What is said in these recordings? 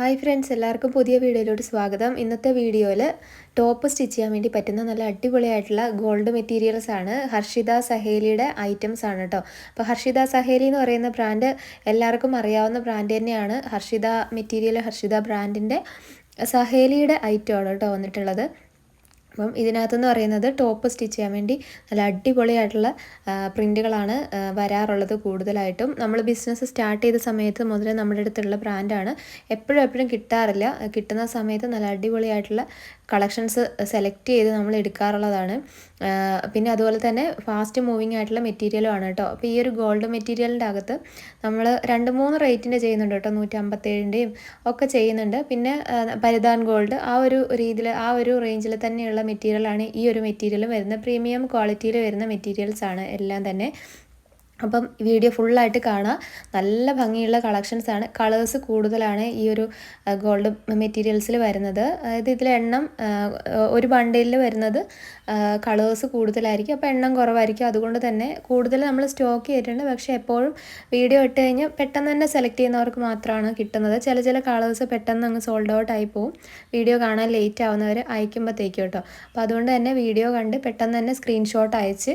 Hi friends എല്ലാവർക്കും പുതിയ വീഡിയോയിലോട്ട് സ്വാഗതം. ഇന്നത്തെ വീഡിയോയിൽ ടോപ്പ് സ്റ്റിച്ച് ചെയ്യാൻ വേണ്ടി പറ്റുന്ന നല്ല അടിപൊളിയായിട്ടുള്ള ഗോൾഡ് മെറ്റീരിയൽസ് ആണ്. ഹർഷിത സഹേലിയുടെ ഐറ്റംസ് ആണ് കേട്ടോ അപ്പോൾ ഹർഷിത സഹേലി എന്ന് പറയുന്ന ബ്രാൻഡ് എല്ലാവർക്കും അറിയാവുന്ന ബ്രാൻഡ് തന്നെയാണ്. ഹർഷിത മെറ്റീരിയൽ ഹർഷിത ബ്രാൻഡിന്റെ സഹേലിയുടെ ഐറ്റമാണ് കേട്ടോ വന്നിട്ടുള്ളത്. അപ്പം ഇതിനകത്തെന്ന് പറയുന്നത് ടോപ്പ് സ്റ്റിച്ച് ചെയ്യാൻ വേണ്ടി നല്ല അടിപൊളിയായിട്ടുള്ള പ്രിന്റുകളാണ് വരാറുള്ളത് കൂടുതലായിട്ടും. നമ്മൾ ബിസിനസ് സ്റ്റാർട്ട് ചെയ്ത സമയത്ത് മുതലേ നമ്മുടെ അടുത്തുള്ള ബ്രാൻഡാണ്. എപ്പോഴും എപ്പോഴും കിട്ടാറില്ല. കിട്ടുന്ന സമയത്ത് നല്ല അടിപൊളിയായിട്ടുള്ള കളക്ഷൻസ് സെലക്ട് ചെയ്ത് നമ്മൾ എടുക്കാറുള്ളതാണ്. പിന്നെ അതുപോലെ തന്നെ ഫാസ്റ്റ് മൂവിങ് ആയിട്ടുള്ള മെറ്റീരിയലും ആണ് കേട്ടോ. അപ്പോൾ ഈ ഒരു ഗോൾഡ് മെറ്റീരിയലിന്റെ അകത്ത് നമ്മൾ രണ്ട് മൂന്ന് റേറ്റിന്റെ ചെയ്യുന്നുണ്ട് കേട്ടോ. നൂറ്റി അമ്പത്തേഴിന്റെയും ഒക്കെ ചെയ്യുന്നുണ്ട്. പിന്നെ പരിധാൻ ഗോൾഡ് ആ ഒരു രീതിയിൽ ആ ഒരു റേഞ്ചിൽ തന്നെയുള്ള മെറ്റീരിയലാണ് ഈ ഒരു മെറ്റീരിയൽ വരുന്ന പ്രീമിയം ക്വാളിറ്റിയിൽ വരുന്ന മെറ്റീരിയൽസ് ആണ് എല്ലാം തന്നെ. അപ്പം വീഡിയോ ഫുള്ളായിട്ട് കാണുക നല്ല ഭംഗിയുള്ള കളക്ഷൻസ് ആണ്. കളേഴ്സ് കൂടുതലാണ് ഈ ഒരു ഗോൾഡ് മെറ്റീരിയൽസിൽ വരുന്നത്. അതായത് ഇതിലെ എണ്ണം ഒരു ബണ്ടിലിൽ വരുന്നത് കളേഴ്സ് കൂടുതലായിരിക്കും. അപ്പോൾ എണ്ണം കുറവായിരിക്കും. അതുകൊണ്ട് തന്നെ കൂടുതൽ നമ്മൾ സ്റ്റോക്ക് ചെയ്തിട്ടുണ്ട്. പക്ഷേ എപ്പോഴും വീഡിയോ ഇട്ട് കഴിഞ്ഞാൽ പെട്ടെന്ന് തന്നെ സെലക്ട് ചെയ്യുന്നവർക്ക് മാത്രമാണ് കിട്ടുന്നത്. ചില ചില കളേഴ്സ് പെട്ടെന്ന് അങ്ങ് സോൾഡ് ഔട്ട് ആയി പോവും. വീഡിയോ കാണാൻ ലേറ്റ് ആവുന്നവർ അയക്കുമ്പോഴത്തേക്കും കേട്ടോ. അപ്പോൾ അതുകൊണ്ട് തന്നെ വീഡിയോ കണ്ട് പെട്ടെന്ന് തന്നെ സ്ക്രീൻഷോട്ട് അയച്ച്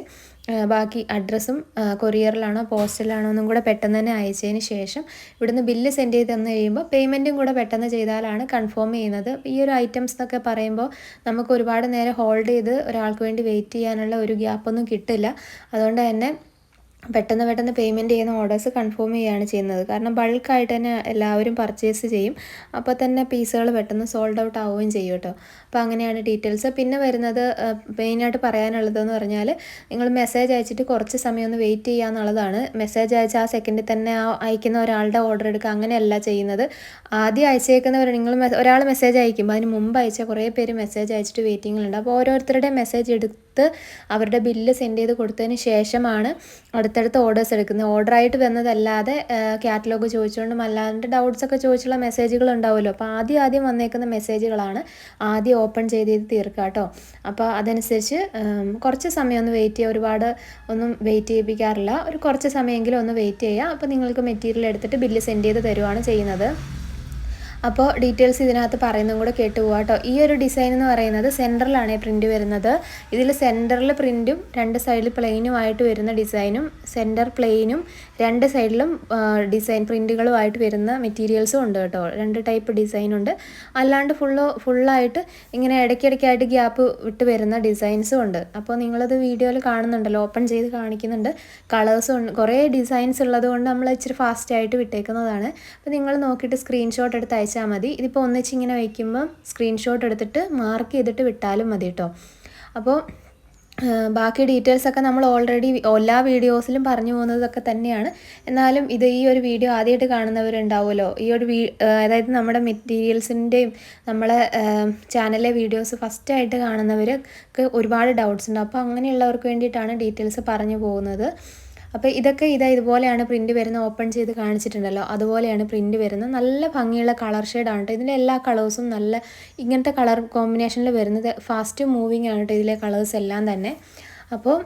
ബാക്കി അഡ്രസ്സും കൊറിയറിലാണോ പോസ്റ്റിലാണോ എന്നും കൂടെ പെട്ടെന്ന് തന്നെ അയച്ചതിന് ശേഷം ഇവിടുന്ന് ബില്ല് സെൻഡ് ചെയ്ത് തന്നു കഴിയുമ്പോൾ പേയ്മെന്റും കൂടെ പെട്ടെന്ന് ചെയ്താലാണ് കൺഫേം ചെയ്യുന്നത്. ഈ ഒരു ഐറ്റംസ് എന്നൊക്കെ പറയുമ്പോൾ നമുക്ക് ഒരുപാട് നേരം ഹോൾഡ് ചെയ്ത് ഒരാൾക്ക് വേണ്ടി വെയിറ്റ് ചെയ്യാനുള്ള ഒരു ഗ്യാപ്പൊന്നും കിട്ടില്ല. അതുകൊണ്ട് തന്നെ പെട്ടെന്ന് പെട്ടെന്ന് പേയ്മെന്റ് ചെയ്യുന്ന ഓർഡേഴ്സ് കൺഫേം ചെയ്യുകയാണ് ചെയ്യുന്നത്. കാരണം ബൾക്കായിട്ട് തന്നെ എല്ലാവരും പർച്ചേസ് ചെയ്യും. അപ്പോൾ തന്നെ പീസുകൾ പെട്ടെന്ന് സോൾഡ് ഔട്ട് ആവുകയും ചെയ്യും കേട്ടോ. അപ്പോൾ അങ്ങനെയാണ് ഡീറ്റെയിൽസ് പിന്നെ വരുന്നത് മെയിനായിട്ട് പറയാനുള്ളതെന്ന് പറഞ്ഞാൽ നിങ്ങൾ മെസ്സേജ് അയച്ചിട്ട് കുറച്ച് സമയം ഒന്ന് വെയിറ്റ് ചെയ്യുക എന്നുള്ളതാണ്. മെസ്സേജ് അയച്ച ആ സെക്കൻഡിൽ തന്നെ അയക്കുന്ന ഒരാളുടെ ഓർഡർ എടുക്കുക. അങ്ങനെയല്ല ചെയ്യുന്നത്. ആദ്യം അയച്ചേക്കുന്നവർ നിങ്ങൾ ഒരാൾ മെസ്സേജ് അയക്കുമ്പോൾ അതിന് മുമ്പ് അയച്ച കുറേ പേര് മെസ്സേജ് അയച്ചിട്ട് വെയിറ്റിങ്ങിലുണ്ട് അപ്പോൾ ഓരോരുത്തരുടെ മെസ്സേജ് എടുത്ത് അവരുടെ ബില്ല് സെൻഡ് ചെയ്ത് കൊടുത്തതിന് ശേഷമാണ് അടുത്തടുത്ത് ഓർഡേഴ്സ് എടുക്കുന്നത്. ഓർഡറായിട്ട് വന്നതല്ലാതെ കാറ്റലോഗ് ചോദിച്ചുകൊണ്ടും അല്ലാണ്ട് ഡൗട്ട്സ് ഒക്കെ ചോദിച്ചുള്ള മെസ്സേജുകൾ ഉണ്ടാവുമല്ലോ. അപ്പോൾ ആദ്യം ആദ്യം വന്നേക്കുന്ന മെസ്സേജുകളാണ് ആദ്യം ഓപ്പൺ ചെയ്ത് ചെയ്ത് തീർക്കുക കേട്ടോ. അപ്പോൾ അതനുസരിച്ച് കുറച്ച് സമയം ഒന്ന് വെയിറ്റ് ചെയ്യുക. ഒരുപാട് ഒന്നും വെയിറ്റ് ചെയ്യിപ്പിക്കാറില്ല. ഒരു കുറച്ച് സമയമെങ്കിലും ഒന്ന് വെയിറ്റ് ചെയ്യുക. അപ്പോൾ നിങ്ങൾക്ക് മെറ്റീരിയൽ എടുത്തിട്ട് ബില്ല് സെൻഡ് ചെയ്ത് തരുവാണ് ചെയ്യുന്നത്. അപ്പോൾ ഡീറ്റെയിൽസ് ഇതിനകത്ത് പറയുന്നതും കൂടെ കേട്ട് പോകാം കേട്ടോ ഈ ഒരു ഡിസൈൻ എന്ന് പറയുന്നത് സെന്ററിലാണ് പ്രിന്റ് വരുന്നത്. ഇതിൽ സെന്ററിൽ പ്രിന്റും രണ്ട് സൈഡിൽ പ്ലെയിനുമായിട്ട് വരുന്ന ഡിസൈനും സെന്റർ പ്ലെയിനും രണ്ട് സൈഡിലും ഡിസൈൻ പ്രിന്റുകളുമായിട്ട് വരുന്ന മെറ്റീരിയൽസും ഉണ്ട് കേട്ടോ രണ്ട് ടൈപ്പ് ഡിസൈൻ ഉണ്ട്. അല്ലാണ്ട് ഫുള്ള് ഫുള്ളായിട്ട് ഇങ്ങനെ ഇടയ്ക്കിടയ്ക്കായിട്ട് ഗ്യാപ്പ് വിട്ട് വരുന്ന ഡിസൈൻസും ഉണ്ട്. അപ്പോൾ നിങ്ങളത് വീഡിയോയിൽ കാണുന്നുണ്ടല്ലോ ഓപ്പൺ ചെയ്ത് കാണിക്കുന്നുണ്ട്. കളേഴ്സും കുറേ ഡിസൈൻസ് ഉള്ളതുകൊണ്ട് നമ്മൾ ഇച്ചിരി ഫാസ്റ്റായിട്ട് വിട്ടേക്കുന്നതാണ്. അപ്പോൾ നിങ്ങൾ നോക്കിയിട്ട് സ്ക്രീൻഷോട്ട് എടുത്ത് വെച്ചാൽ മതി. ഇതിപ്പോൾ ഒന്നിച്ച് ഇങ്ങനെ വയ്ക്കുമ്പോൾ സ്ക്രീൻഷോട്ട് എടുത്തിട്ട് മാർക്ക് ചെയ്തിട്ട് വിട്ടാലും മതി കേട്ടോ അപ്പോൾ ബാക്കി ഡീറ്റെയിൽസ് ഒക്കെ നമ്മൾ ഓൾറെഡി എല്ലാ വീഡിയോസിലും പറഞ്ഞു പോകുന്നതൊക്കെ തന്നെയാണ്. എന്നാലും ഇത് ഈ ഒരു വീഡിയോ ആദ്യമായിട്ട് കാണുന്നവരുണ്ടാവുമല്ലോ. ഈ ഒരു വീ അതായത് നമ്മുടെ മെറ്റീരിയൽസിന്റെയും നമ്മളെ ചാനലിലെ വീഡിയോസ് ഫസ്റ്റായിട്ട് കാണുന്നവർക്ക് ഒരുപാട് ഡൗട്ട്സ് ഉണ്ട്. അപ്പോൾ അങ്ങനെയുള്ളവർക്ക് വേണ്ടിയിട്ടാണ് ഡീറ്റെയിൽസ് പറഞ്ഞു പോകുന്നത്. അപ്പോൾ ഇതൊക്കെ ഇതാ ഇതുപോലെയാണ് പ്രിന്റ് വരുന്നത് ഓപ്പൺ ചെയ്ത് കാണിച്ചിട്ടുണ്ടല്ലോ. അതുപോലെയാണ് പ്രിന്റ് വരുന്നത്. നല്ല ഭംഗിയുള്ള കളർ ഷെയ്ഡാണ് കേട്ടോ ഇതിന്റെ എല്ലാ കളേഴ്സും നല്ല ഇങ്ങനത്തെ കളർ കോമ്പിനേഷനിൽ വരുന്നത് ഫാസ്റ്റ് മൂവിങ് ആണ് കേട്ടോ ഇതിലെ കളേഴ്സ് എല്ലാം തന്നെ. അപ്പോൾ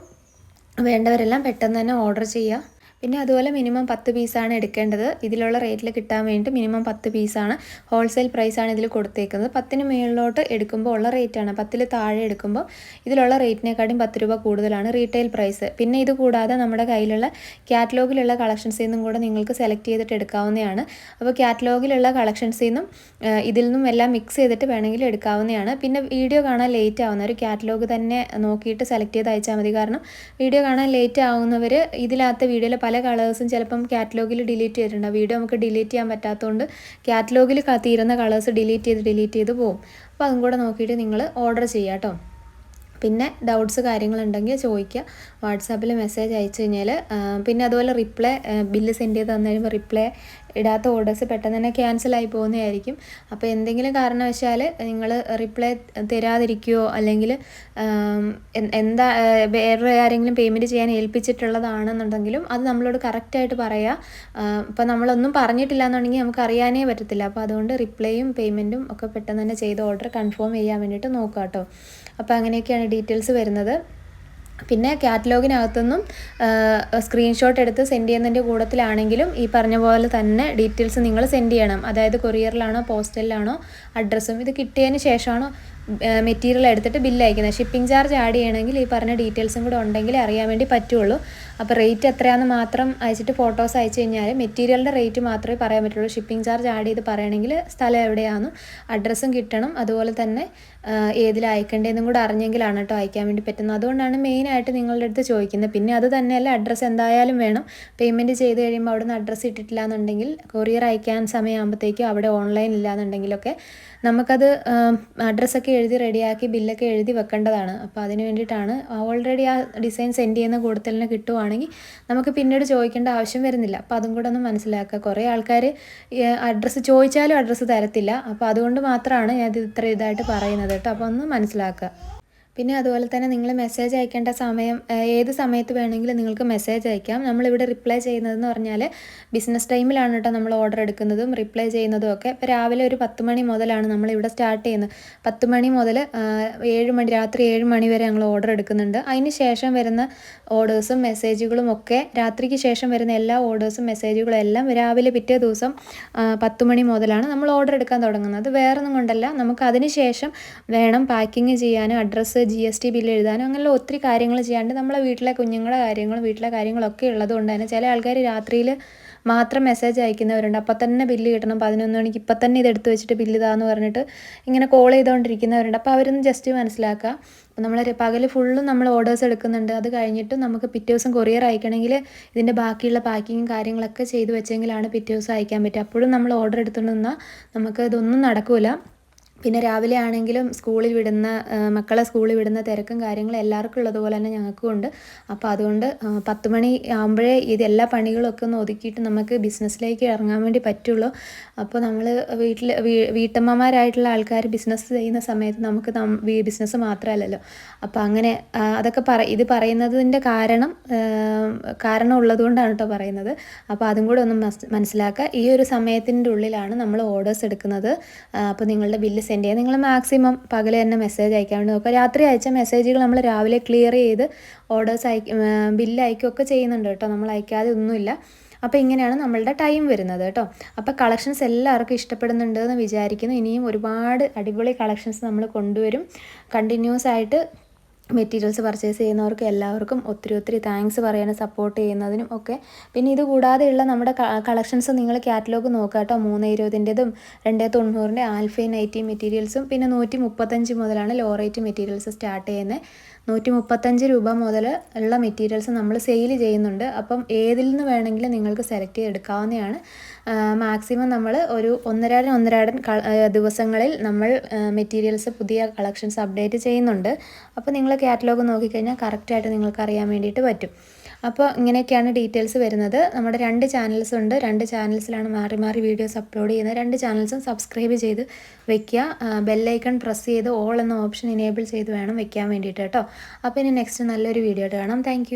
വേണ്ടവരെല്ലാം പെട്ടെന്ന് തന്നെ ഓർഡർ ചെയ്യുക പിന്നെ അതുപോലെ മിനിമം പത്ത് പീസാണ് എടുക്കേണ്ടത്. ഇതിലുള്ള റേറ്റിൽ കിട്ടാൻ വേണ്ടി മിനിമം പത്ത് പീസാണ് ഹോൾസെയിൽ പ്രൈസാണ് ഇതിൽ കൊടുത്തേക്കുന്നത്. പത്തിന് മുകളിലോട്ട് എടുക്കുമ്പോൾ ഉള്ള റേറ്റാണ് പത്തിൽ താഴെ എടുക്കുമ്പോൾ ഇതിലുള്ള റേറ്റിനെക്കാട്ടും പത്ത് രൂപ കൂടുതലാണ് റീറ്റെയിൽ പ്രൈസ് പിന്നെ ഇത് കൂടാതെ നമ്മുടെ കയ്യിലുള്ള കാറ്റലോഗിലുള്ള കളക്ഷൻസിൽ നിന്നും കൂടെ നിങ്ങൾക്ക് സെലക്ട് ചെയ്തിട്ട് എടുക്കാവുന്നതാണ്. അപ്പോൾ കാറ്റലോഗിലുള്ള കളക്ഷൻസിൽ നിന്നും ഇതിൽ നിന്നും എല്ലാം മിക്സ് ചെയ്തിട്ട് വേണമെങ്കിൽ എടുക്കാവുന്നതാണ്. പിന്നെ വീഡിയോ കാണാൻ ലേറ്റ് ആവുന്ന ഒരു കാറ്റലോഗ് തന്നെ നോക്കിയിട്ട് സെലക്ട് ചെയ്ത് അയച്ചാൽ മതി. കാരണം വീഡിയോ കാണാൻ ലേറ്റ് ആവുന്നവർ ഇതിലാത്ത വീഡിയോയിൽ പല കളേഴ്സും ചിലപ്പം കാറ്റലോഗിൽ ഡിലീറ്റ് ചെയ്തിട്ടുണ്ട്. വീഡിയോ നമുക്ക് ഡിലീറ്റ് ചെയ്യാൻ പറ്റാത്തതുകൊണ്ട് കാറ്റലോഗിൽ തീരുന്ന കളേഴ്സ് ഡിലീറ്റ് ചെയ്ത് ഡിലീറ്റ് ചെയ്ത് പോകും അപ്പോൾ അതും കൂടെ നോക്കിയിട്ട് നിങ്ങൾ ഓർഡർ ചെയ്യാം കേട്ടോ പിന്നെ ഡൗട്ട്സ് കാര്യങ്ങളുണ്ടെങ്കിൽ ചോദിക്കുക. വാട്സാപ്പിൽ മെസ്സേജ് അയച്ചു കഴിഞ്ഞാൽ പിന്നെ അതുപോലെ റിപ്ലൈ ബില്ല് സെൻഡ് ചെയ്ത് തന്നു കഴിയുമ്പോൾ റിപ്ലൈ ഇടാത്ത ഓർഡേഴ്സ് പെട്ടെന്ന് തന്നെ ക്യാൻസലായി പോകുന്നതായിരിക്കും. അപ്പോൾ എന്തെങ്കിലും കാരണവശാൽ നിങ്ങൾ റിപ്ലൈ തരാതിരിക്കുകയോ അല്ലെങ്കിൽ എന്താ വേറെ ആരെങ്കിലും പേയ്മെന്റ് ചെയ്യാൻ ഏൽപ്പിച്ചിട്ടുള്ളതാണെന്നുണ്ടെങ്കിലും അത് നമ്മളോട് കറക്റ്റായിട്ട് പറയുക ഇപ്പോൾ നമ്മളൊന്നും പറഞ്ഞിട്ടില്ല എന്നുണ്ടെങ്കിൽ നമുക്ക് അറിയാനേ പറ്റത്തില്ല. അപ്പോൾ അതുകൊണ്ട് റിപ്ലൈയും പേയ്മെന്റും ഒക്കെ പെട്ടെന്ന് തന്നെ ചെയ്ത് ഓർഡർ കൺഫേം ചെയ്യാൻ വേണ്ടിയിട്ട് നോക്കാം കേട്ടോ അപ്പോൾ അങ്ങനെയൊക്കെയാണ് ഡീറ്റെയിൽസ് വരുന്നത്. പിന്നെ കാറ്റലോഗിനകത്തുനിന്നും സ്ക്രീൻഷോട്ട് എടുത്ത് സെൻഡ് ചെയ്യുന്നതിന്റെ കൂടത്തിലാണെങ്കിലും ഈ പറഞ്ഞ പോലെ തന്നെ ഡീറ്റെയിൽസ് നിങ്ങൾ സെൻഡ് ചെയ്യണം. അതായത് കൊറിയറിലാണോ പോസ്റ്റലിലാണോ അഡ്രസ്സും ഇത് കിട്ടിയതിന് ശേഷമാണോ മെറ്റീരിയൽ എടുത്തിട്ട് ബില്ല് അയക്കുന്നത്. ഷിപ്പിംഗ് ചാർജ് ആഡ് ചെയ്യണമെങ്കിൽ ഈ പറഞ്ഞ ഡീറ്റെയിൽസും കൂടെ ഉണ്ടെങ്കിൽ അറിയാൻ വേണ്ടി പറ്റുള്ളൂ. അപ്പോൾ റേറ്റ് എത്രയാണെന്ന് മാത്രം അയച്ചിട്ട് ഫോട്ടോസ് അയച്ചു കഴിഞ്ഞാൽ മെറ്റീരിയലിന്റെ റേറ്റ് മാത്രമേ പറയാൻ പറ്റുള്ളൂ. ഷിപ്പിംഗ് ചാർജ് ആഡ് ചെയ്ത് പറയണമെങ്കിൽ സ്ഥലം എവിടെയാണെന്നും അഡ്രസ്സും കിട്ടണം. അതുപോലെ തന്നെ ഏതിൽ അയക്കേണ്ടതെന്നും കൂടെ അറിഞ്ഞെങ്കിലാണ് കേട്ടോ അയക്കാൻ വേണ്ടി പറ്റുന്നത്. അതുകൊണ്ടാണ് മെയിനായിട്ട് നിങ്ങളുടെ അടുത്ത് ചോദിക്കുന്നത്. പിന്നെ അത് തന്നെയല്ല അഡ്രസ്സ് എന്തായാലും വേണം. പേയ്മെന്റ് ചെയ്ത് കഴിയുമ്പോൾ അവിടെ നിന്ന് അഡ്രസ്സ് ഇട്ടിട്ടില്ല എന്നുണ്ടെങ്കിൽ കൊറിയർ അയക്കാൻ സമയമാകുമ്പോഴത്തേക്കും അവിടെ ഓൺലൈൻ ഇല്ലാന്നുണ്ടെങ്കിലൊക്കെ നമുക്കത് അഡ്രസ്സൊക്കെ എഴുതി റെഡിയാക്കി ബില്ലൊക്കെ എഴുതി വെക്കേണ്ടതാണ്. അപ്പോൾ അതിന് വേണ്ടിയിട്ടാണ് ഓൾറെഡി ആ ഡിസൈൻ സെൻഡ് ചെയ്യുന്ന കൂടുതലിന് കിട്ടുവാണെങ്കിൽ നമുക്ക് പിന്നീട് ചോദിക്കേണ്ട ആവശ്യം വരുന്നില്ല. അപ്പം അതും കൂടെ ഒന്ന് മനസ്സിലാക്കുക. കുറേ ആൾക്കാർ അഡ്രസ്സ് ചോദിച്ചാലും അഡ്രസ്സ് തരത്തില്ല. അപ്പോൾ അതുകൊണ്ട് മാത്രമാണ് ഞാൻ ഇത് ഇത്ര ഇതായിട്ട് പറയുന്നത് കേട്ടോ. അപ്പോൾ ഒന്ന് മനസ്സിലാക്കുക. പിന്നെ അതുപോലെ തന്നെ നിങ്ങൾ മെസ്സേജ് അയക്കേണ്ട സമയം ഏത് സമയത്ത് വേണമെങ്കിലും നിങ്ങൾക്ക് മെസ്സേജ് അയക്കാം. നമ്മളിവിടെ റിപ്ലൈ ചെയ്യുന്നതെന്ന് പറഞ്ഞാൽ ബിസിനസ് ടൈമിലാണ് കേട്ടോ നമ്മൾ ഓർഡർ എടുക്കുന്നതും റിപ്ലൈ ചെയ്യുന്നതും ഒക്കെ. ഇപ്പോൾ രാവിലെ ഒരു പത്ത് മണി മുതലാണ് നമ്മളിവിടെ സ്റ്റാർട്ട് ചെയ്യുന്നത്. പത്ത് മണി മുതൽ ഏഴ് മണി രാത്രി ഏഴ് മണി വരെ ഞങ്ങൾ ഓർഡർ എടുക്കുന്നുണ്ട്. അതിന് ശേഷം വരുന്ന ഓർഡേഴ്സും മെസ്സേജുകളും ഒക്കെ രാത്രിക്ക് ശേഷം വരുന്ന എല്ലാ ഓർഡേഴ്സും മെസ്സേജുകളും എല്ലാം രാവിലെ പിറ്റേ ദിവസം പത്ത് മണി മുതലാണ് നമ്മൾ ഓർഡർ എടുക്കാൻ തുടങ്ങുന്നത്. വേറൊന്നും കൊണ്ടല്ല. നമുക്ക് അതിന് ശേഷം വേണം പാക്കിങ് ചെയ്യാനും address G S T bill എഴുതാനും അങ്ങനെയുള്ള ഒത്തിരി കാര്യങ്ങൾ ചെയ്യാണ്ട് നമ്മളെ വീട്ടിലെ കുഞ്ഞുങ്ങളുടെ കാര്യങ്ങളും വീട്ടിലെ കാര്യങ്ങളൊക്കെ ഉള്ളതുകൊണ്ട് തന്നെ ചില ആൾക്കാർ രാത്രിയിൽ മാത്രം മെസ്സേജ് അയക്കുന്നവരുണ്ട്. അപ്പം തന്നെ ബില്ല് കിട്ടണം. പതിനൊന്ന് മണിക്ക് ഇപ്പം തന്നെ ഇത് എടുത്ത് വെച്ചിട്ട് ബില്ല് ഇതാന്ന് പറഞ്ഞിട്ട് ഇങ്ങനെ കോൾ ചെയ്തുകൊണ്ടിരിക്കുന്നവരുണ്ട് അപ്പോൾ അവരൊന്ന് ജസ്റ്റ് മനസ്സിലാക്കുക. അപ്പോൾ നമ്മൾ പകൽ ഫുള്ളും നമ്മൾ ഓർഡേഴ്സ് എടുക്കുന്നുണ്ട്. അത് കഴിഞ്ഞിട്ട് നമുക്ക് പിറ്റേ ദിവസം കൊറിയർ അയക്കണമെങ്കിൽ ഇതിന്റെ ബാക്കിയുള്ള പാക്കിങ്ങും കാര്യങ്ങളൊക്കെ ചെയ്ത് വെച്ചെങ്കിലാണ് പിറ്റേ ദിവസം അയക്കാൻ പറ്റുക. അപ്പോഴും നമ്മൾ ഓർഡർ എടുത്തുകൊണ്ട് നിന്നാൽ നമുക്ക് ഇതൊന്നും നടക്കില്ല പിന്നെ രാവിലെ ആണെങ്കിലും സ്കൂളിൽ വിടുന്ന മക്കളെ സ്കൂളിൽ വിടുന്ന തിരക്കും കാര്യങ്ങളും എല്ലാവർക്കും ഉള്ളതുപോലെ തന്നെ ഞങ്ങൾക്കും ഉണ്ട്. അപ്പോൾ അതുകൊണ്ട് പത്ത് മണി ആകുമ്പോഴേ ഇത് എല്ലാ പണികളൊക്കെ ഒന്ന് ഒതുക്കിയിട്ട് നമുക്ക് ബിസിനസ്സിലേക്ക് ഇറങ്ങാൻ വേണ്ടി പറ്റുള്ളൂ. അപ്പോൾ നമ്മൾ വീട്ടിൽ വീട്ടമ്മമാരായിട്ടുള്ള ആൾക്കാർ ബിസിനസ് ചെയ്യുന്ന സമയത്ത് നമുക്ക് ബിസിനസ് മാത്രമല്ലല്ലോ. അപ്പോൾ അങ്ങനെ അതൊക്കെ പറ ഇത് പറയുന്നതിന്റെ കാരണം കാരണം ഉള്ളതുകൊണ്ടാണ് കേട്ടോ പറയുന്നത്. അപ്പോൾ അതും കൂടെ ഒന്ന് മനസ്സിലാക്കുക. ഈ ഒരു സമയത്തിന്റെ ഉള്ളിലാണ് നമ്മൾ ഓർഡേഴ്സ് എടുക്കുന്നത്. അപ്പോൾ നിങ്ങളുടെ ബില്ല് സെൻഡ് ചെയ്യുക. നിങ്ങൾ മാക്സിമം പകൽ തന്നെ മെസ്സേജ് അയക്കാൻ വേണ്ടി നോക്കുക. രാത്രി അയച്ച മെസ്സേജുകൾ നമ്മൾ രാവിലെ ക്ലിയർ ചെയ്ത് ഓർഡേഴ്സ് അയക്കും ബില്ല് അയക്കുകയൊക്കെ ചെയ്യുന്നുണ്ട് കേട്ടോ. നമ്മൾ അയക്കാതെ ഒന്നുമില്ല. അപ്പോൾ ഇങ്ങനെയാണ് നമ്മളുടെ ടൈം വരുന്നത് കേട്ടോ. അപ്പോൾ കളക്ഷൻസ് എല്ലാവർക്കും ഇഷ്ടപ്പെടുന്നുണ്ട് എന്ന് വിചാരിക്കുന്നു. ഇനിയും ഒരുപാട് അടിപൊളി കളക്ഷൻസ് നമ്മൾ കൊണ്ടുവരും. കണ്ടിന്യൂസ് ആയിട്ട് മെറ്റീരിയൽസ് പർച്ചേസ് ചെയ്യുന്നവർക്ക് എല്ലാവർക്കും ഒത്തിരി ഒത്തിരി താങ്ക്സ് പറയാനും സപ്പോർട്ട് ചെയ്യുന്നതിനും ഒക്കെ. പിന്നെ ഇത് കൂടാതെയുള്ള നമ്മുടെ കളക്ഷൻസ് നിങ്ങൾ കാറ്റലോഗ് നോക്കുക കേട്ടോ. മൂന്ന് ഇരുപതിന്റെതും രണ്ട് തൊണ്ണൂറിന്റെ ആൽഫൈ നൈറ്റി മെറ്റീരിയൽസും പിന്നെ നൂറ്റി മുപ്പത്തഞ്ച് മുതലാണ് ലോ റേറ്റ് മെറ്റീരിയൽസ് സ്റ്റാർട്ട് ചെയ്യുന്നത്. നൂറ്റി മുപ്പത്തഞ്ച് രൂപ മുതൽ ഉള്ള മെറ്റീരിയൽസ് നമ്മൾ സെയിൽ ചെയ്യുന്നുണ്ട്. അപ്പം ഏതിൽ നിന്ന് വേണമെങ്കിലും നിങ്ങൾക്ക് സെലക്ട് ചെയ്തെടുക്കാവുന്നതാണ്. മാക്സിമം നമ്മൾ ഒരു ഒന്നരാടൻ ഒന്നരാടൻ ദിവസങ്ങളിൽ നമ്മൾ മെറ്റീരിയൽസ് പുതിയ കളക്ഷൻസ് അപ്ഡേറ്റ് ചെയ്യുന്നുണ്ട്. അപ്പോൾ നിങ്ങൾ കാറ്റലോഗ് നോക്കിക്കഴിഞ്ഞാൽ കറക്റ്റായിട്ട് നിങ്ങൾക്ക് അറിയാൻ വേണ്ടിയിട്ട് പറ്റും. അപ്പോൾ ഇങ്ങനെയൊക്കെയാണ് ഡീറ്റെയിൽസ് വരുന്നത്. നമ്മുടെ രണ്ട് ചാനൽസ് ഉണ്ട്. രണ്ട് ചാനൽസിലാണ് മാറി മാറി വീഡിയോസ് അപ്ലോഡ് ചെയ്യുന്നത്. രണ്ട് ചാനൽസും സബ്സ്ക്രൈബ് ചെയ്ത് വെക്കുക. ബെല്ലൈക്കൺ പ്രസ് ചെയ്ത് ഓൾ എന്ന ഓപ്ഷൻ ഇനേബിൾ ചെയ്ത് വേണം വെക്കാൻ വേണ്ടിയിട്ട് കേട്ടോ. അപ്പോൾ ഇനി നെക്സ്റ്റ് നല്ലൊരു വീഡിയോ ആയിട്ട് കാണാം. താങ്ക്